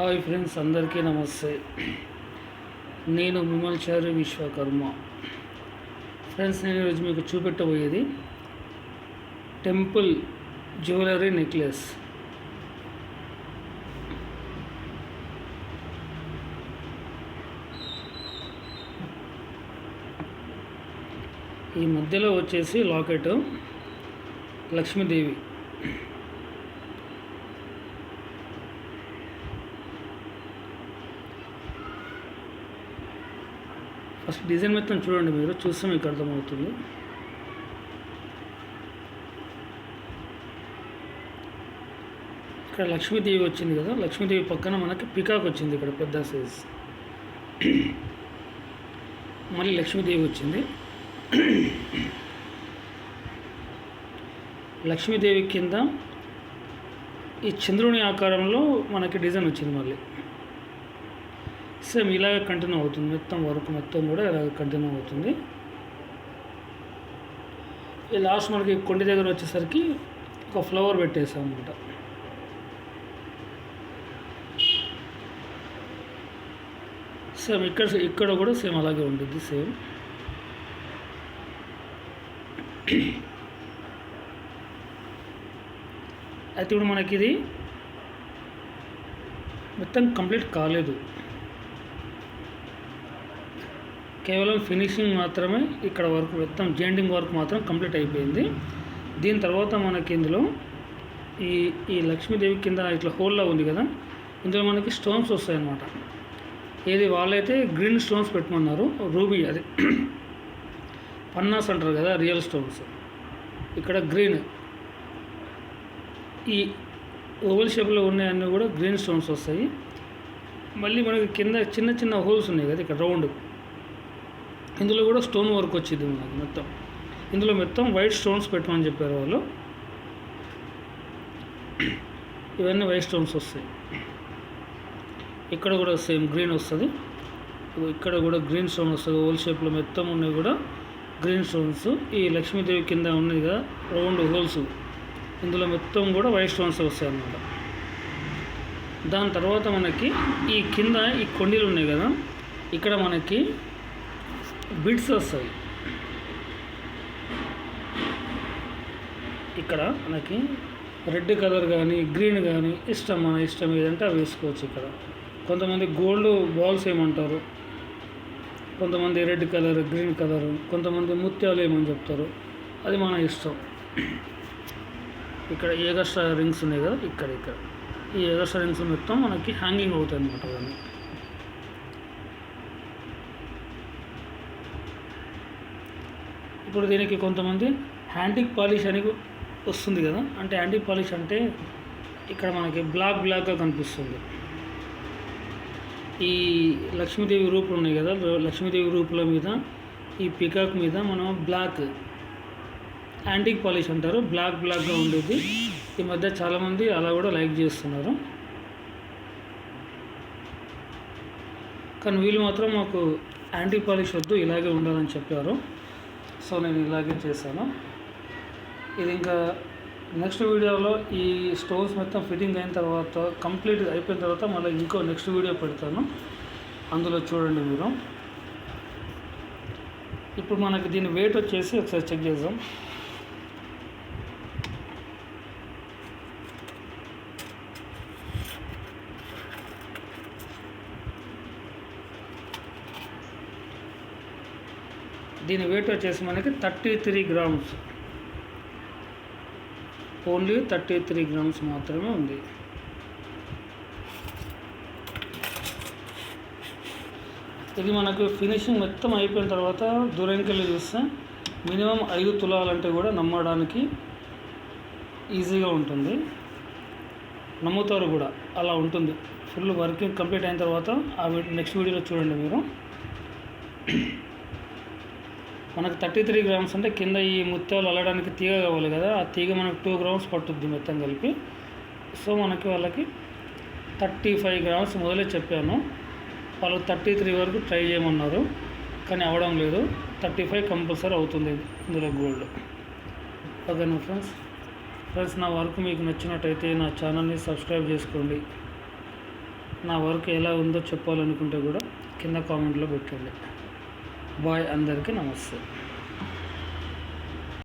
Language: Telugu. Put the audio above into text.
హాయ్ ఫ్రెండ్స్ అందరికీ నమస్తే. నేను విమల్చారి విశ్వకర్మ. ఫ్రెండ్స్ నేను ఈరోజు మీకు చూపెట్టబోయేది టెంపుల్ జ్యువెలరీ నెక్లెస్. ఈ మధ్యలో వచ్చేసి లాకెట్ లక్ష్మీదేవి. ఫస్ట్ డిజైన్ మొత్తం చూడండి మీరు చూస్తే మీకు అర్థమవుతుంది. ఇక్కడ లక్ష్మీదేవి వచ్చింది కదా లక్ష్మీదేవి పక్కన మనకి పికాక్ వచ్చింది ఇక్కడ పెద్ద సైజ్ మళ్ళీ లక్ష్మీదేవి వచ్చింది. లక్ష్మీదేవి కింద ఈ చంద్రుని ఆకారంలో మనకి డిజైన్ వచ్చింది మళ్ళీ. సేమ్ ఇలాగ కంటిన్యూ అవుతుంది. మొత్తం వర్క్ మొత్తం కూడా ఇలాగ కంటిన్యూ అవుతుంది. ఈ లాస్ట్ మనకి కొండి దగ్గర వచ్చేసరికి ఒక ఫ్లవర్ పెట్టేసాం అనమాట సేమ్ ఇక్కడ ఇక్కడ కూడా సేమ్ అలాగే ఉంటుంది సేమ్ అయితే ఇప్పుడు మనకి ఇది మొత్తం కంప్లీట్ కాలేదు. కేవలం ఫినిషింగ్ మాత్రమే ఇక్కడ వర్క్ మొత్తం జెండింగ్ వర్క్ మాత్రం కంప్లీట్ అయిపోయింది. దీని తర్వాత మనకి ఇందులో ఈ ఈ లక్ష్మీదేవి కింద ఇట్లా హోల్లా ఉంది కదా ఇందులో మనకి స్టోన్స్ వస్తాయన్నమాట. ఏది వాళ్ళైతే గ్రీన్ స్టోన్స్ పెట్టమన్నారు రూబీ అది. పన్నాస్ అంటారు కదా రియల్ స్టోన్స్. ఇక్కడ గ్రీన్. ఈ ఓవల్ షేప్లో ఉన్నాయన్నీ కూడా గ్రీన్ స్టోన్స్ వస్తాయి. మళ్ళీ మనకి కింద చిన్న చిన్న హోల్స్ ఉన్నాయి కదా ఇక్కడ రౌండ్. ఇందులో కూడా స్టోన్ వర్క్ వచ్చింది మనకి మొత్తం. ఇందులో మొత్తం వైట్ స్టోన్స్ పెట్టమని చెప్పారు వాళ్ళు. ఇవన్నీ వైట్ స్టోన్స్ వస్తాయి. ఇక్కడ కూడా సేమ్ గ్రీన్ వస్తుంది. ఇక్కడ కూడా గ్రీన్ స్టోన్ వస్తుంది. హోల్ షేప్లో మొత్తం ఉన్నాయి కూడా గ్రీన్ స్టోన్స్ ఈ లక్ష్మీదేవి కింద ఉన్నది కదా రౌండ్ హోల్స్ ఇందులో మొత్తం కూడా వైట్ స్టోన్స్ వస్తాయి అన్నమాట. దాని తర్వాత మనకి ఈ కింద ఈ కొండీలు ఉన్నాయి కదా ఇక్కడ మనకి బిడ్స్ వస్తాయి. ఇక్కడ మనకి రెడ్ కలర్ కానీ గ్రీన్ కానీ ఇష్టం మన ఇష్టం ఏదంటే అవి వేసుకోవచ్చు ఇక్కడ. కొంతమంది గోల్డ్ బాల్స్ ఏమంటారు? కొంతమంది రెడ్ కలర్ గ్రీన్ కలర్ కొంతమంది ముత్యాలు ఏమని చెప్తారు? అది మన ఇష్టం. ఇక్కడ ఏగస్ట్రా రింగ్స్ ఉన్నాయి కదా ఇక్కడ ఇక్కడ. ఈ ఏగస్ట్రా రింగ్స్ మొత్తం మనకి హ్యాంగింగ్ అవుతాయి అన్నమాట ఇప్పుడు దీనికి కొంతమంది హ్యాంటిక్ పాలిష్ అని వస్తుంది కదా. అంటే యాంటిక్ పాలిష్ అంటే ఇక్కడ మనకి బ్లాక్ బ్లాక్గా కనిపిస్తుంది. ఈ లక్ష్మీదేవి రూపులు ఉన్నాయి కదా. లక్ష్మీదేవి రూపుల మీద ఈ పికాక్ మీద మనం బ్లాక్ యాంటిక్ పాలిష్ అంటారు. బ్లాక్ బ్లాక్గా ఉండేది. ఈ మధ్య చాలామంది అలా కూడా లైక్ చేస్తున్నారు. కానీ వీళ్ళు మాత్రం మాకు యాంటిక్ పాలిష్ వద్దు ఇలాగే ఉండాలని చెప్పారు. సో నేను ఇలాగే చేశాను. ఇది ఇంకా నెక్స్ట్ వీడియోలో ఈ స్టోన్స్ మొత్తం ఫిట్టింగ్ అయిన తర్వాత కంప్లీట్ అయిపోయిన తర్వాత మళ్ళీ ఇంకో నెక్స్ట్ వీడియో పెడతాను. అందులో చూడండి మీరు. ఇప్పుడు మనకి దీని వెయిట్ వచ్చేసి ఒకసారి చెక్ చేద్దాం. దీని వెయిట్ వచ్చేసి మనకి thirty three grams only thirty three grams మాత్రమే ఉంది. ఇది మనకు ఫినిషింగ్ మొత్తం అయిపోయిన తర్వాత దూరంకెళ్ళి చూస్తే మినిమం ఐదు తులాలంటే కూడా నమ్మడానికి ఈజీగా ఉంటుంది. నమ్ముతారు కూడా అలా ఉంటుంది. ఫుల్ వర్కింగ్ కంప్లీట్ అయిన తర్వాత ఆ నెక్స్ట్ వీడియోలో చూడండి మీరు. మనకు థర్టీ త్రీ గ్రామ్స్ అంటే కింద ఈ ముత్యాలు అల్లడానికి తీగ కావాలి కదా ఆ తీగ మనకు టూ గ్రామ్స్ పట్టుద్ది మొత్తం కలిపి. సో మనకి వాళ్ళకి థర్టీ ఫైవ్ గ్రామ్స్ మొదలే చెప్పాను. వాళ్ళు థర్టీ త్రీ వరకు ట్రై చేయమన్నారు కానీ అవ్వడం లేదు. థర్టీ ఫైవ్ కంపల్సరీ అవుతుంది ఇందులో గోల్డ్. ఓకేనా ఫ్రెండ్స్ ఫ్రెండ్స్ నా వర్క్ మీకు నచ్చినట్టయితే నా ఛానల్ని సబ్స్క్రైబ్ చేసుకోండి. నా వర్క్ ఎలా ఉందో చెప్పాలనుకుంటే కూడా కింద కామెంట్లో పెట్టండి. బాయ్ అందరికీ నమస్తే.